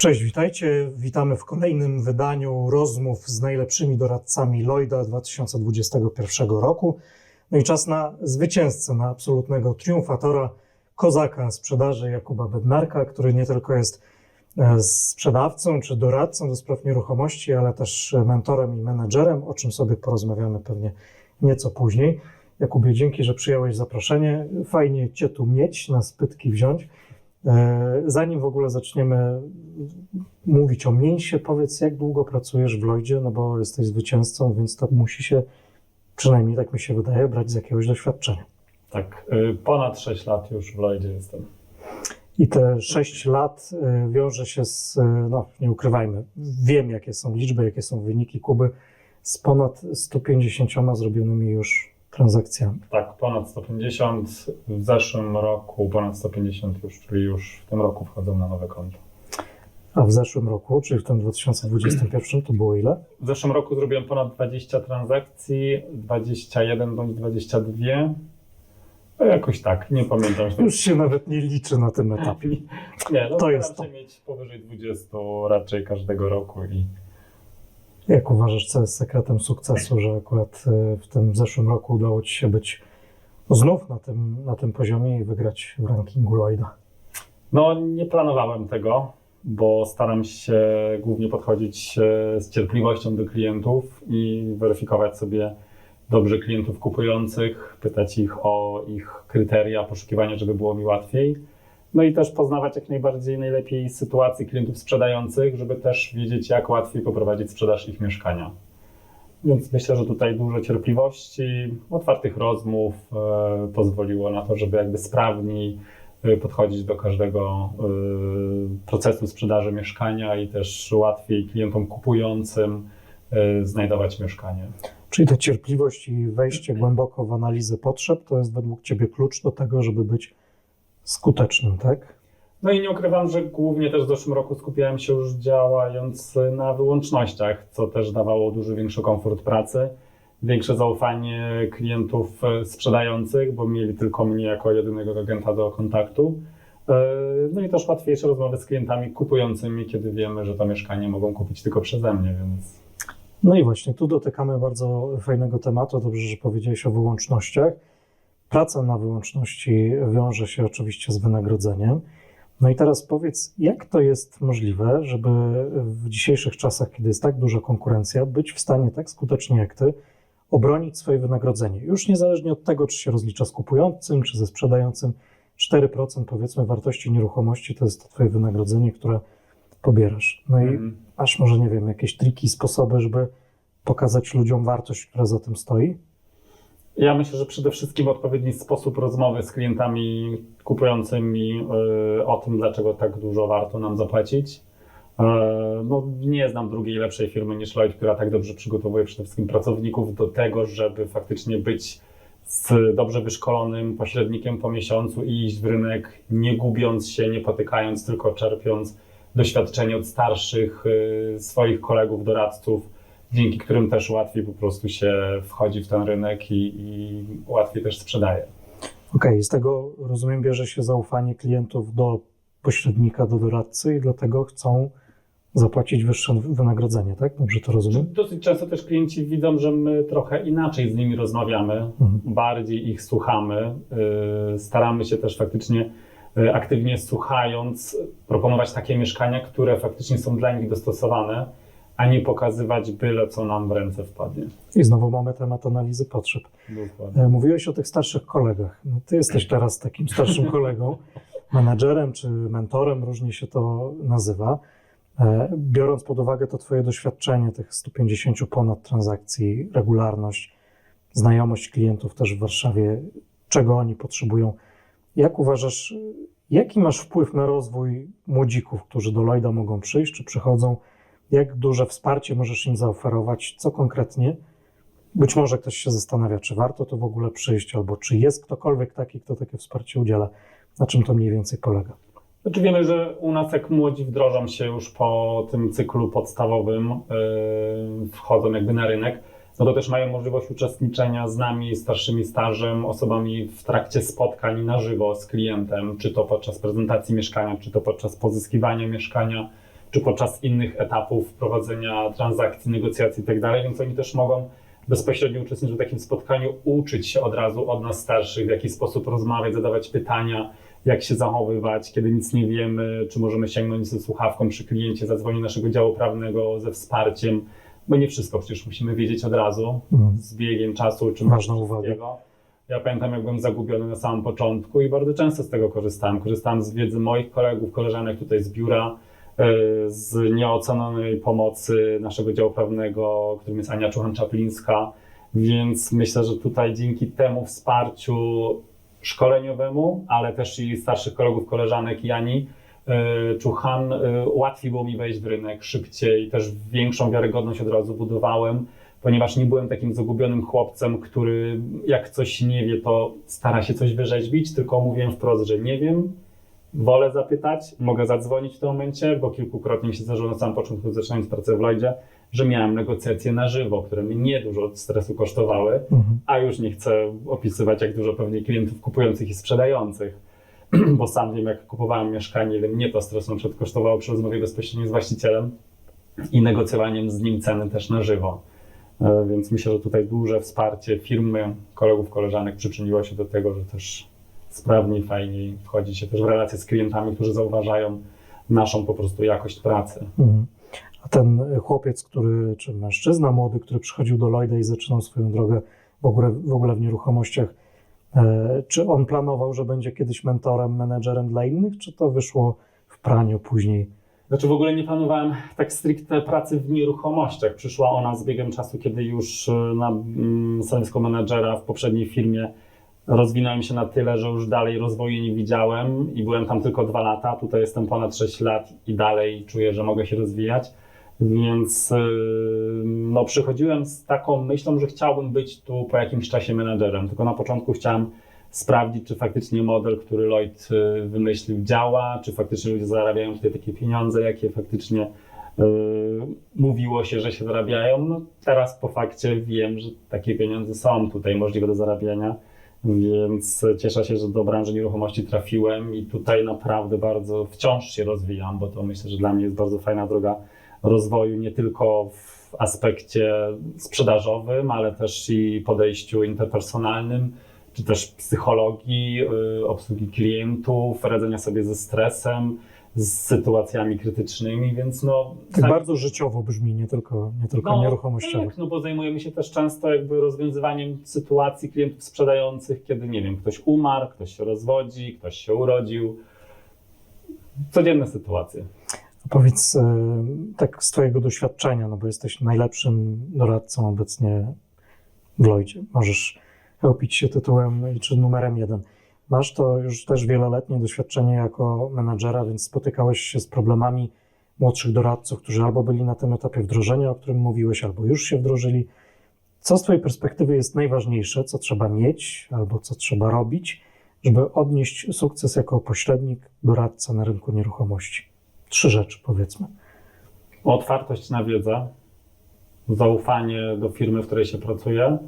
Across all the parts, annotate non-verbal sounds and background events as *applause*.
Cześć, witajcie. Witamy w kolejnym wydaniu rozmów z najlepszymi doradcami Lloyda 2021 roku. No i czas na zwycięzcę, na absolutnego triumfatora, kozaka sprzedaży Jakuba Bednarka, który nie tylko jest e, sprzedawcą czy doradcą do spraw nieruchomości, ale też mentorem i menedżerem, o czym sobie porozmawiamy pewnie nieco później. Jakubie, dzięki, że przyjąłeś zaproszenie. Fajnie Cię tu mieć, na spytki wziąć. E, Zanim w ogóle zaczniemy mówić o mięsie, powiedz, jak długo pracujesz w Lloydzie, no bo jesteś zwycięzcą, więc to musi się, przynajmniej tak mi się wydaje, brać z jakiegoś doświadczenia. Tak, y, ponad 6 lat już w Lloydzie jestem. I te 6 lat y, wiąże się z, no nie ukrywajmy, wiem jakie są liczby, jakie są wyniki Kuby, z ponad 150 zrobionymi już transakcjami. Tak, ponad 150, w zeszłym roku ponad 150 już, czyli już w tym roku wchodzą na nowe konto. A w zeszłym roku, czyli w tym 2021, to było ile? W zeszłym roku zrobiłem ponad 20 transakcji, 21 bądź 22. No jakoś tak, nie pamiętam. Już się nawet nie liczy na tym etapie. *laughs* Nie, no to to jest się mieć powyżej 20 raczej każdego roku i Jak uważasz, co jest sekretem sukcesu, że akurat y, w tym zeszłym roku udało Ci się być znów na tym, na tym poziomie i wygrać w rankingu Lloyda? No, nie planowałem tego, bo staram się głównie podchodzić e, z cierpliwością do klientów i weryfikować sobie dobrze klientów kupujących, pytać ich o ich kryteria poszukiwania, żeby było mi łatwiej. No i też poznawać jak najbardziej najlepiej sytuację klientów sprzedających, żeby też wiedzieć, jak łatwiej poprowadzić sprzedaż ich mieszkania. Więc myślę, że tutaj dużo cierpliwości, otwartych rozmów e, pozwoliło na to, żeby jakby sprawniej y, podchodzić do każdego y, procesu sprzedaży mieszkania i też łatwiej klientom kupującym y, znajdować mieszkanie. Czyli ta cierpliwość i wejście głęboko w analizę potrzeb to jest według Ciebie klucz do tego, żeby być skutecznym, tak? No i nie ukrywam, że głównie też w zeszłym roku skupiałem się już działając na wyłącznościach, co też dawało dużo większy komfort pracy, większe zaufanie klientów e, sprzedających, bo mieli tylko mnie jako jedynego agenta do kontaktu. E, No i też łatwiejsze rozmowy z klientami kupującymi, kiedy wiemy, że to mieszkanie mogą kupić tylko przeze mnie, więc No i właśnie tu dotykamy bardzo fajnego tematu. Dobrze, że powiedziałeś o wyłącznościach. Praca na wyłączności wiąże się oczywiście z wynagrodzeniem. No i teraz powiedz, jak to jest możliwe, żeby w dzisiejszych czasach, kiedy jest tak duża konkurencja, być w stanie tak skutecznie jak ty obronić swoje wynagrodzenie? Już niezależnie od tego, czy się rozlicza z kupującym, czy ze sprzedającym, 4% powiedzmy wartości nieruchomości to jest to twoje wynagrodzenie, które pobierasz. No i Mhm. masz może, nie wiem, jakieś triki, sposoby, żeby pokazać ludziom wartość, która za tym stoi? Ja myślę, że przede wszystkim odpowiedni sposób rozmowy z klientami kupującymi y, o tym, dlaczego tak dużo warto nam zapłacić. Y, No, nie znam drugiej lepszej firmy niż Lloyd, która tak dobrze przygotowuje przede wszystkim pracowników do tego, żeby faktycznie być z dobrze wyszkolonym pośrednikiem po miesiącu i iść w rynek, nie gubiąc się, nie potykając, tylko czerpiąc doświadczenie od starszych y, swoich kolegów, doradców, dzięki którym też łatwiej po prostu się wchodzi w ten rynek i, i łatwiej też sprzedaje. Okej, z tego rozumiem, bierze się zaufanie klientów do pośrednika, do doradcy i dlatego chcą zapłacić wyższe wynagrodzenie, tak? Dobrze to rozumiem? Dosyć często też klienci widzą, że my trochę inaczej z nimi rozmawiamy, Mhm. bardziej ich słuchamy. Yy, Staramy się też faktycznie yy, aktywnie słuchając proponować takie mieszkania, które faktycznie są dla nich dostosowane, a nie pokazywać byle co nam w ręce wpadnie. I znowu mamy temat analizy potrzeb. Dokładnie. E, Mówiłeś o tych starszych kolegach. No, ty jesteś teraz takim starszym *laughs* kolegą, menadżerem czy mentorem, różnie się to nazywa. E, Biorąc pod uwagę to Twoje doświadczenie, tych 150 ponad transakcji, regularność, znajomość klientów też w Warszawie, czego oni potrzebują, jak uważasz, jaki masz wpływ na rozwój młodzików, którzy do Lloyda mogą przyjść, czy przychodzą? Jak duże wsparcie możesz im zaoferować? Co konkretnie? Być może ktoś się zastanawia, czy warto to w ogóle przyjść, albo czy jest ktokolwiek taki, kto takie wsparcie udziela. Na czym to mniej więcej polega? Znaczy wiemy, że u nas jak młodzi wdrożą się już po tym cyklu podstawowym, yy, wchodzą jakby na rynek, no to też mają możliwość uczestniczenia z nami, starszymi stażem, osobami w trakcie spotkań na żywo z klientem, czy to podczas prezentacji mieszkania, czy to podczas pozyskiwania mieszkania, czy podczas innych etapów prowadzenia transakcji, negocjacji itd., więc oni też mogą bezpośrednio uczestniczyć w takim spotkaniu, uczyć się od razu od nas starszych, w jaki sposób rozmawiać, zadawać pytania, jak się zachowywać, kiedy nic nie wiemy, czy możemy sięgnąć ze słuchawką przy kliencie, zadzwonić naszego działu prawnego ze wsparciem, bo nie wszystko przecież musimy wiedzieć od razu Mhm. z biegiem czasu, czy Ważna uwaga. Ja pamiętam, jak byłem zagubiony na samym początku i bardzo często z tego korzystałem. Korzystałem z wiedzy moich kolegów, koleżanek tutaj z biura, z nieocenionej pomocy naszego działu prawnego, którym jest Ania Czuchan-Czaplińska, więc myślę, że tutaj dzięki temu wsparciu szkoleniowemu, ale też i starszych kolegów, koleżanek Jani e, Czuchan, e, łatwiej było mi wejść w rynek szybciej, też większą wiarygodność od razu budowałem, ponieważ nie byłem takim zagubionym chłopcem, który jak coś nie wie, to stara się coś wyrzeźbić, tylko mówiłem wprost, że nie wiem, wolę zapytać, mogę zadzwonić w tym momencie, bo kilkukrotnie mi się zdarzyło na samym początku, zaczynając pracę w Lloydzie, że miałem negocjacje na żywo, które mnie nie dużo stresu kosztowały, Mhm. a już nie chcę opisywać, jak dużo pewnie klientów kupujących i sprzedających, *clears throat* bo sam wiem, jak kupowałem mieszkanie, ile mnie to stresu na przykład kosztowało przy rozmowie bezpośrednio z właścicielem i negocjowaniem z nim ceny też na żywo. E, Więc myślę, że tutaj duże wsparcie firmy, kolegów, koleżanek przyczyniło się do tego, że też sprawniej, fajniej wchodzi się też w relacje z klientami, którzy zauważają naszą po prostu jakość pracy. Mhm. A ten chłopiec, który, czy mężczyzna młody, który przychodził do Lloyda i zaczynał swoją drogę w ogóle w, ogóle w nieruchomościach, e, czy on planował, że będzie kiedyś mentorem, menedżerem dla innych, czy to wyszło w praniu później? Znaczy w ogóle nie planowałem tak stricte pracy w nieruchomościach. Przyszła ona z biegiem czasu, kiedy już e, na mm, stanowisko menadżera w poprzedniej firmie rozwinąłem się na tyle, że już dalej rozwoju nie widziałem i byłem tam tylko dwa lata. Tutaj jestem ponad 6 lat i dalej czuję, że mogę się rozwijać. Więc e, no, przychodziłem z taką myślą, że chciałbym być tu po jakimś czasie menadżerem. Tylko na początku chciałem sprawdzić, czy faktycznie model, który Lloyd y, wymyślił, działa, czy faktycznie ludzie zarabiają tutaj takie pieniądze, jakie faktycznie y, mówiło się, że się zarabiają. No, teraz po fakcie wiem, że takie pieniądze są tutaj możliwe do zarabiania, więc cieszę się, że do branży nieruchomości trafiłem i tutaj naprawdę bardzo wciąż się rozwijam, bo to myślę, że dla mnie jest bardzo fajna droga rozwoju, nie tylko w aspekcie sprzedażowym, ale też i podejściu interpersonalnym czy też psychologii, y, obsługi klientów, radzenia sobie ze stresem, z sytuacjami krytycznymi, więc no... Tak bardzo życiowo brzmi, nie tylko, nie tylko nieruchomościowo. Tak, no bo zajmujemy się też często jakby rozwiązywaniem sytuacji klientów sprzedających, kiedy nie wiem, ktoś umarł, ktoś się rozwodzi, ktoś się urodził. Codzienne sytuacje. Powiedz e, tak z Twojego doświadczenia, no bo jesteś najlepszym doradcą obecnie w Lloydzie. Możesz chełpić się tytułem czy numerem jeden. Masz to już też wieloletnie doświadczenie jako menadżera, więc spotykałeś się z problemami młodszych doradców, którzy albo byli na tym etapie wdrożenia, o którym mówiłeś, albo już się wdrożyli. Co z Twojej perspektywy jest najważniejsze, co trzeba mieć, albo co trzeba robić, żeby odnieść sukces jako pośrednik, doradca na rynku nieruchomości? Trzy rzeczy, powiedzmy. Otwartość na wiedzę, zaufanie do firmy, w której się pracuje,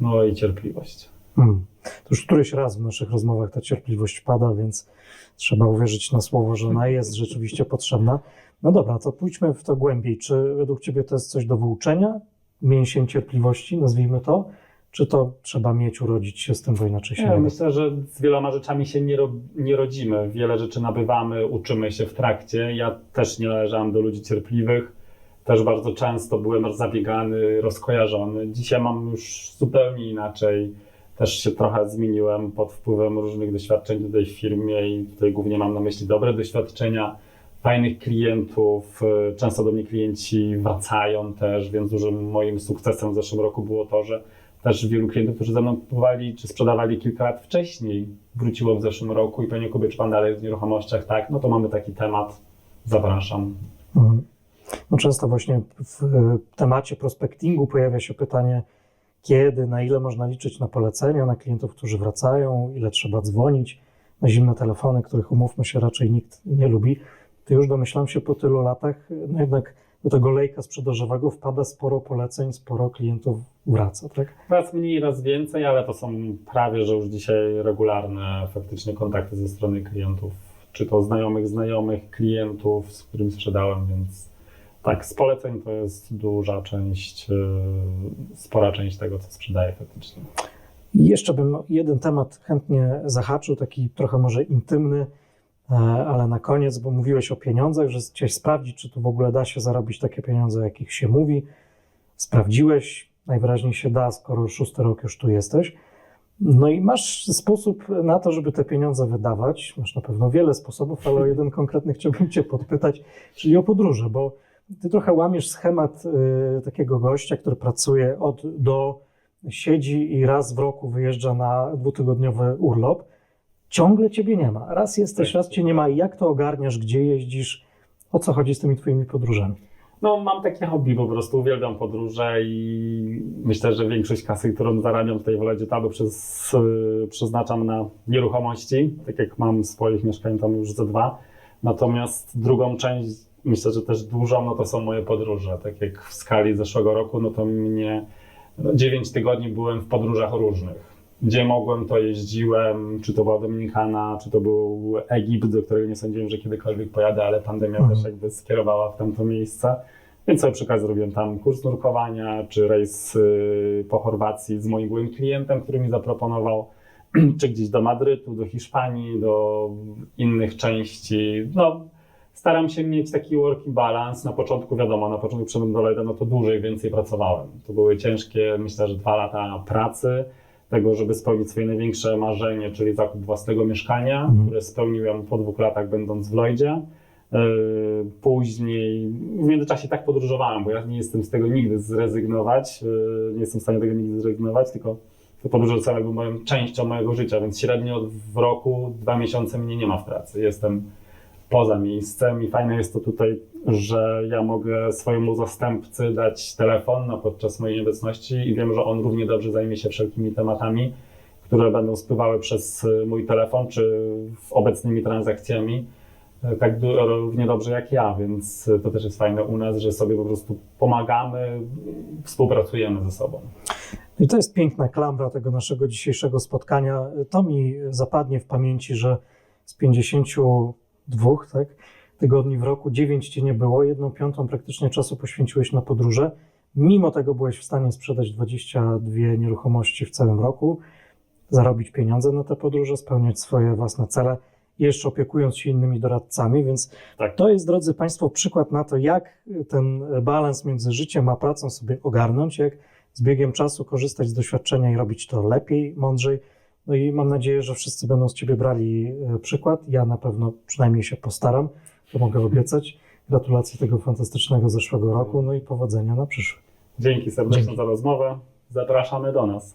no i cierpliwość. Hmm. To już któryś raz w naszych rozmowach ta cierpliwość pada, więc trzeba uwierzyć na słowo, że ona jest rzeczywiście potrzebna. No dobra, to pójdźmy w to głębiej. Czy według Ciebie to jest coś do wyuczenia? Mięsień cierpliwości, nazwijmy to? Czy to trzeba mieć, urodzić się z tym, bo inaczej się nie da? myślę, że z wieloma rzeczami się nie, ro, nie rodzimy. Wiele rzeczy nabywamy, uczymy się w trakcie. Ja też nie należałem do ludzi cierpliwych. Też bardzo często byłem zabiegany, rozkojarzony. Dzisiaj mam już zupełnie inaczej. Też się trochę zmieniłem pod wpływem różnych doświadczeń tutaj w firmie i tutaj głównie mam na myśli dobre doświadczenia, fajnych klientów. Y, Często do mnie klienci wracają też, więc dużym moim sukcesem w zeszłym roku było to, że też wielu klientów, którzy ze mną kupowali czy sprzedawali kilka lat wcześniej, wróciło w zeszłym roku i pewnie Kubie, czy pan dalej w nieruchomościach? Tak, no to mamy taki temat. Zapraszam. Mhm. No często właśnie w e, temacie prospektingu pojawia się pytanie, kiedy, na ile można liczyć na polecenia, na klientów, którzy wracają, ile trzeba dzwonić, na zimne telefony, których umówmy się raczej nikt nie lubi. To już domyślam się po tylu latach, no jednak do tego lejka sprzedażowego wpada sporo poleceń, sporo klientów wraca, tak? Raz mniej, raz więcej, ale to są prawie, że już dzisiaj regularne faktycznie kontakty ze strony klientów. czy to znajomych znajomych, klientów, z którymi sprzedałem, więc tak, z poleceń to jest duża część, yy, spora część tego, co sprzedaję faktycznie. Jeszcze bym jeden temat chętnie zahaczył, taki trochę może intymny, e, ale na koniec, bo mówiłeś o pieniądzach, że chciałeś sprawdzić, czy tu w ogóle da się zarobić takie pieniądze, o jakich się mówi. Sprawdziłeś, najwyraźniej się da, skoro szósty rok już tu jesteś. No i masz sposób na to, żeby te pieniądze wydawać. Masz na pewno wiele sposobów, ale o jeden konkretny chciałbym Cię podpytać, czyli o podróże, bo Ty trochę łamiesz schemat y, takiego gościa, który pracuje od do, siedzi i raz w roku wyjeżdża na dwutygodniowy urlop. Ciągle Ciebie nie ma. Raz jesteś, Tak. raz Cię nie ma. Jak to ogarniasz? Gdzie jeździsz? O co chodzi z tymi Twoimi podróżami? No, mam takie hobby po prostu, uwielbiam podróże i myślę, że większość kasy, którą zarabiam tutaj w Ledzie Tabu przez, yy, przeznaczam na nieruchomości, tak jak mam swoich mieszkań tam już ze dwa. Natomiast drugą część, myślę, że też dużą, no to są moje podróże. Tak jak w skali zeszłego roku, no to mnie no, 9 tygodni byłem w podróżach różnych. Gdzie mogłem, to jeździłem, czy to była Dominikana, czy to był Egipt, do którego nie sądziłem, że kiedykolwiek pojadę, ale pandemia Mhm. też jakby skierowała w tamto miejsce. Więc sobie przy okazji zrobiłem tam kurs nurkowania, czy rejs y, po Chorwacji z moim byłym klientem, który mi zaproponował, *clears throat* czy gdzieś do Madrytu, do Hiszpanii, do innych części. No, staram się mieć taki working balance. Na początku, wiadomo, na początku przyszedłem do Leda, no to dłużej, więcej pracowałem. To były ciężkie, myślę, że dwa lata pracy, tego, żeby spełnić swoje największe marzenie, czyli zakup własnego mieszkania, Mhm. które spełniłem po dwóch latach będąc w Lloydzie. Yy, Później, w międzyczasie tak podróżowałem, bo ja nie jestem z tego nigdy zrezygnować, yy, nie jestem w stanie tego nigdy zrezygnować, tylko te podróże są jakby moją częścią mojego życia, więc średnio w roku, dwa miesiące mnie nie ma w pracy. Jestem poza miejscem i fajne jest to tutaj, że ja mogę swojemu zastępcy dać telefon na podczas mojej obecności i wiem, że on równie dobrze zajmie się wszelkimi tematami, które będą spływały przez y, mój telefon czy obecnymi transakcjami e, tak równie dobrze jak ja, więc y, to też jest fajne u nas, że sobie po prostu pomagamy, współpracujemy ze sobą. I to jest piękna klamra tego naszego dzisiejszego spotkania. To mi zapadnie w pamięci, że z 52 tak, tygodni w roku 9 ci nie było, jedną piątą praktycznie czasu poświęciłeś na podróże. Mimo tego byłeś w stanie sprzedać 22 nieruchomości w całym roku, zarobić pieniądze na te podróże, spełniać swoje własne cele, jeszcze opiekując się innymi doradcami, więc Tak. to jest, drodzy Państwo, przykład na to, jak ten balans między życiem a pracą sobie ogarnąć, jak z biegiem czasu korzystać z doświadczenia i robić to lepiej, mądrzej. No i mam nadzieję, że wszyscy będą z Ciebie brali e, przykład. Ja na pewno przynajmniej się postaram, to mogę obiecać. Gratulacje tego fantastycznego zeszłego roku, no i powodzenia na przyszły. Dzięki serdecznie Dzięki. za rozmowę. Zapraszamy do nas.